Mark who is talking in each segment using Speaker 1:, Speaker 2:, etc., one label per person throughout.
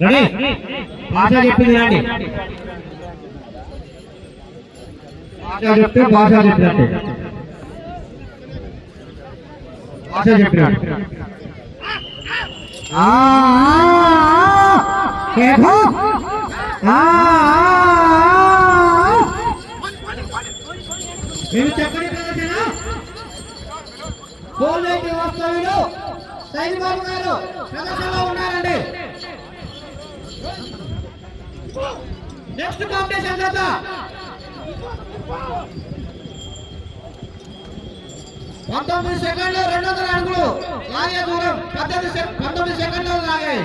Speaker 1: Ready భాష చెప్పింది రండి భాష చెప్తే భాష చెప్పినట్టు భాష చెప్పినట్టు ఆ, కేకో. ప్రదర్శన పోలేటి వాస్తవ్యులు సైని బాబు గారు ప్రదర్శనలో ఉన్నారు నెక్స్ట్ కాంపిటీషన్ చేత పంతొమ్మిది సెకండ్లు రెండు వందల అడుగులు. లాగే దూరం. పద్దెనిమిది పంతొమ్మిది సెకండ్లు లాగాయి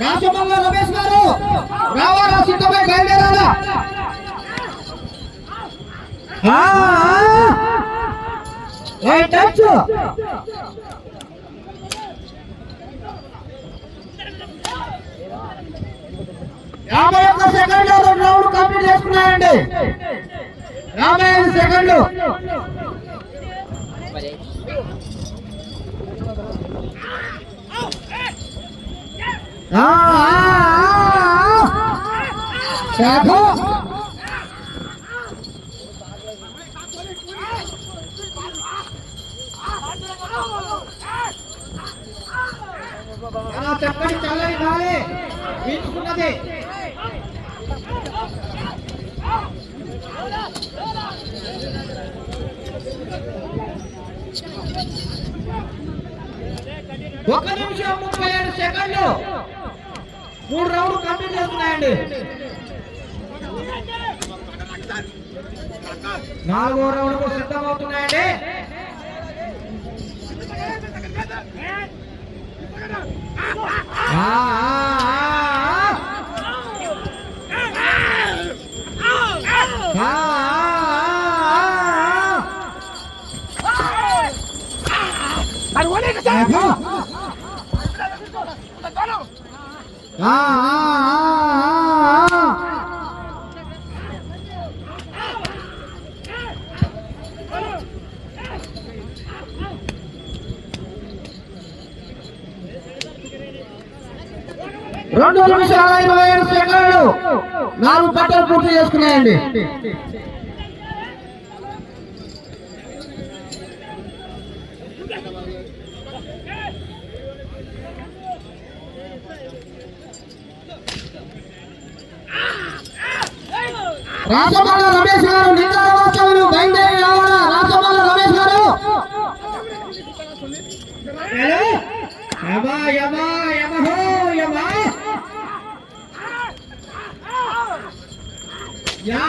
Speaker 1: రాజమల్ల రమేష్ గారు. రావాలా? సిద్ధమై బయలుదేరాలా ఆ, ఆ. ఏ టచ్ యాభై ఒక్క సెకండ్లు రెండు రౌండ్ కంప్లీట్ చేసుకున్నారండి. యాభై ఐదు సెకండ్లు. శాఖ. వీచుకున్నది ఒక నిమిషం ముప్పై ఏడు సెకండ్లు. మూడు రౌండ్లు కంప్లీట్ చేస్తున్నాయండి నాలుగో రౌండ్ సిద్ధమవుతున్నాయండి. ఆ, రెండు నిమిషాల ఇరవై ఏడు సెకండ్లు. నాలుగు పట్టలు పూర్తి చేసుకున్నాయండి. రాజమల్ల రమేష్ గారు నిండా వాస్తవులు బయలుదేరి రావాలా రాజమల్ల రమేష్ గారు. యమా యమా యమహో యమా. యా.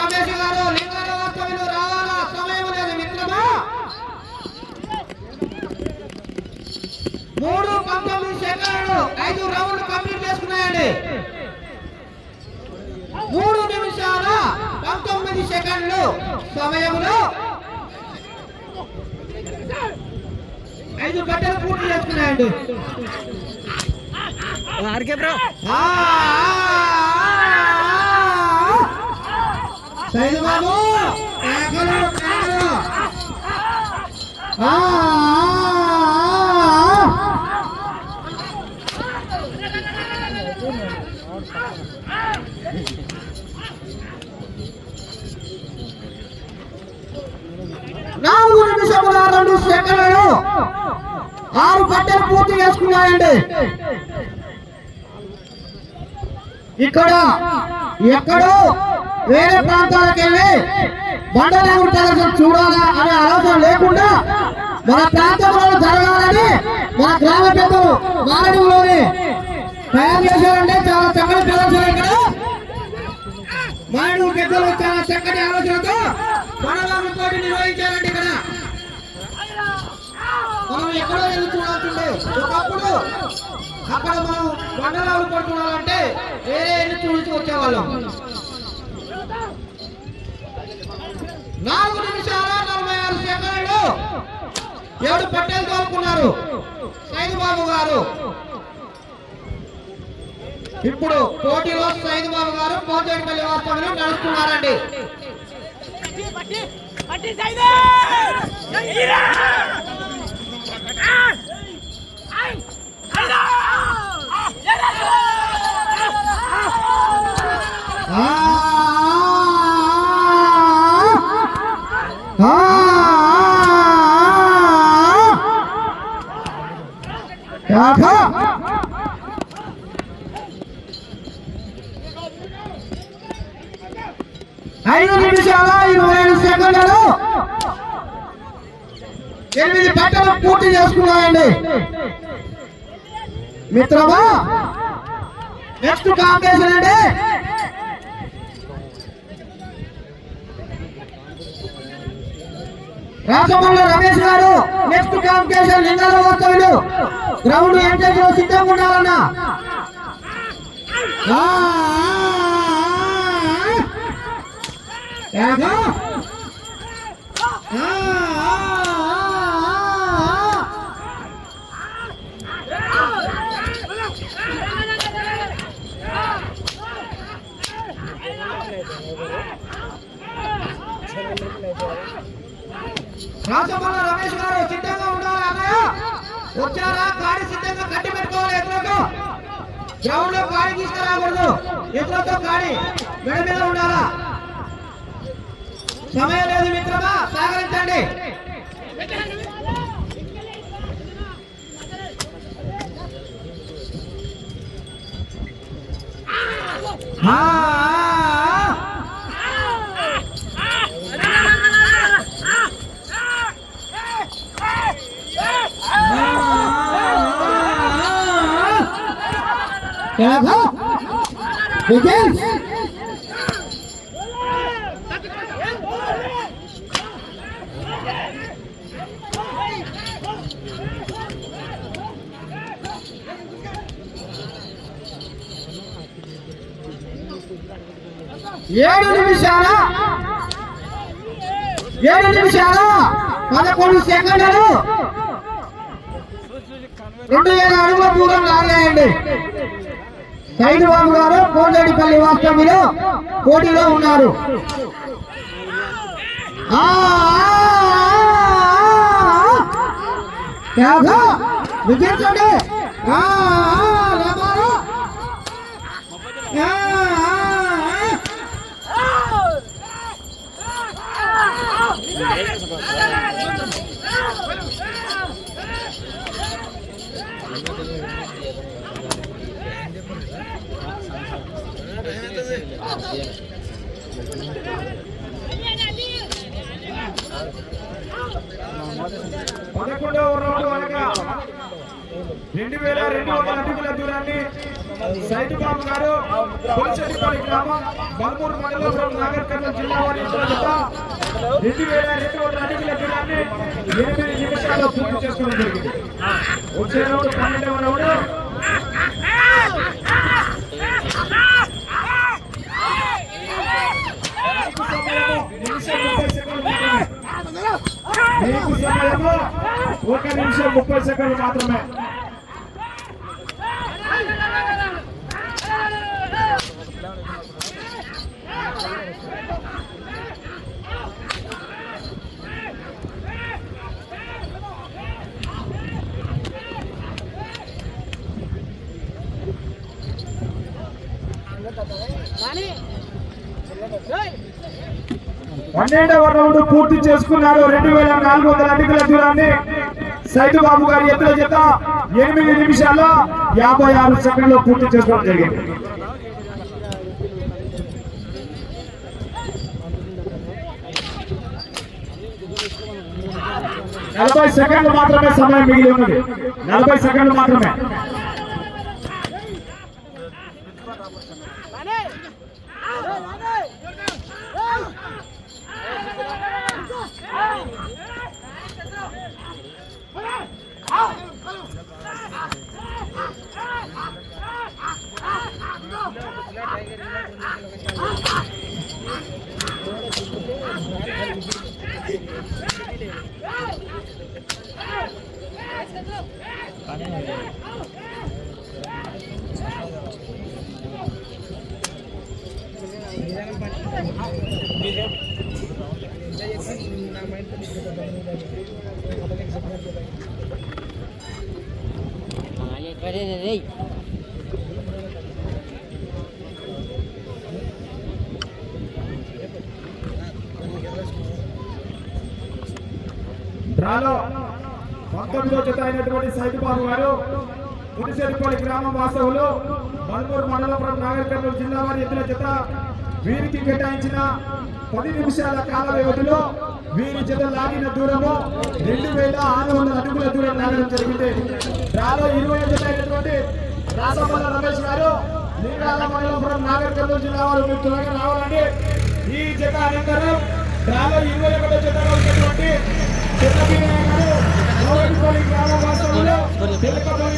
Speaker 1: రమేష్ గారు వాస్తవ్యులు రావాలా సమయం లేదు మిత్రమా మూడు పంతొమ్మిది సెకండ్లు ఐదు రౌండ్లు కంప్లీట్ చేసుకున్నాయండి. మూడు నిమిషాల పంతొమ్మిది సెకండ్లు సమయంలో ఐదు గంటలు పూర్తి చేసుకున్నాయండి. బాబు కేకలు, కేకలు. ఆ, ఆ, ఆ. నాలుగు నిమిషముల రెండు సెకండ్లు ఆరు పట్టెలు పూర్తి చేసుకున్నాయండి. ఇక్కడ ఎక్కడో వేరే ప్రాంతాలకు వెళ్ళి బండలే ప్రదర్శన చూడాలా అనే ఆలోచన లేకుండా మన ప్రాంతంలో జరగాలని మన గ్రామ పెద్దలు మారడులోని తయారు చేశారంటే చాలా చక్కని ప్రదర్శన ఇక్కడ. మాడు పెద్దలు చాలా చక్కటి ఆలోచనతో మనవాళ్ళతో నిర్వహించారండి ఇక్కడ. మనం ఎక్కడో వెళ్ళి చూడాల్సిండే ఒకప్పుడు అక్కడ మనం మండలాలు పడుతున్నామంటే వేరే వెళ్ళి చూసి వచ్చేవాళ్ళం. నాలుగు నిమిషాల నలభై ఆరు సెకండ్లు ఎవరు పట్టేలు కోరుకున్నారు సైదు బాబు గారు. ఇప్పుడు పోటీలో సైద్ బాబు గారు పోతేటిపల్లి వాస్తవంలో నడుస్తున్నారండి. Ah! ఎనిమిది గంటలు పూర్తి చేసుకున్నాయండి. మిత్రమా? నెక్స్ట్ కాంపిటీషన్ అండి రాజమౌళి రమేష్ గారు నెక్స్ట్ కాంపిటీషన్ లింగాల వాస్తవులు గ్రౌండ్ ఎంట్రెన్స్లో సిద్ధంగా ఉండాలన్నా. ఆ, రాజమల్ల రమేష్ గారు సిద్ధంగా ఉండాలి అన్నయ్య? వచ్చారా? కాడి సిద్ధంగా కట్టి పెట్టుకోవాలి ఎదురుతో గ్రౌండ్లో కాడి తీసుకురాకూడదు. ఎదురుతో కాడి మెడ మీద ఉండాలా? సమయం లేదు మిత్రమా? సహకరించండి ఆ, Begins! ఏడు నిమిషాల ఏడు నిమిషాల పదకొండు సెకండ్లు రెండు వేల అడుగుల దూరం రాలేయండి సైదు బాబు గారు కోటేడిపల్లి వాస్తవ్యులు పోటీలో ఉన్నారు ఆ, ఆ, విజయించండి ఆ, ఆ, లేపారు. ఆ, ఆ, ఆ.
Speaker 2: పదకొండవ రౌండ్ అనగా రెండు వేల రెండు వందల అడుగుల దూరాన్ని సైదుబాబు గారు కొలిచెట్టిపల్లి గ్రామం బల్మూరు మండలం నాగర్ కర్నూలు జిల్లా వారి రెండు వేల రెండు వందల అడుగుల దూరాన్ని ఎనిమిది నిమిషాల్లో పూర్తి చేసుకోవడం జరిగింది. వచ్చే రౌండ్ పన్నెండవ రౌండ్ ఒక నిమిషం ముప్పై సెకండ్లు మాత్రమే. పన్నెండవ రౌండ్ పూర్తి చేసుకున్నారు. రెండు వేల నాలుగు వందల అడుగుల దూరాన్ని సైదు బాబు గారి ఎత్తుల చేత ఎనిమిది నిమిషాల యాభై ఆరు సెకండ్లు పూర్తి చేసుకోవడం జరిగింది. నలభై సెకండ్లు మాత్రమే సమయం మిగిలి ఉన్నది. నలభై సెకండ్లు మాత్రమే. Ready, ready. పంతొమ్మిదో జత అయినటువంటి సైతుబాబు గారు పులిశెట్టిపల్లి గ్రామం వాస్తవులు బల్మూరు మండలపురం నాగర్ కర్నూలు జిల్లా వారి ఎత్తుల జత వీరికి కేటాయించిన పది నిమిషాల కాల వ్యవధిలో వీరి జత లాగిన దూరము రెండు వేల ఆరు వందల అడుగుల దూరం లాగడం జరిగింది. రాలో ఇరవై జత అయినటువంటి రాసమల్ల రమేష్ గారు నీరాల మండలపురం నాగర్ కర్నూలు జిల్లా వారు మీరు త్వరగా రావాలండి. ఈ జత అనంతరం రాలో ఇరవై ఒకటో జతగా గారు కోరుకోవాలి గ్రామ వాసులు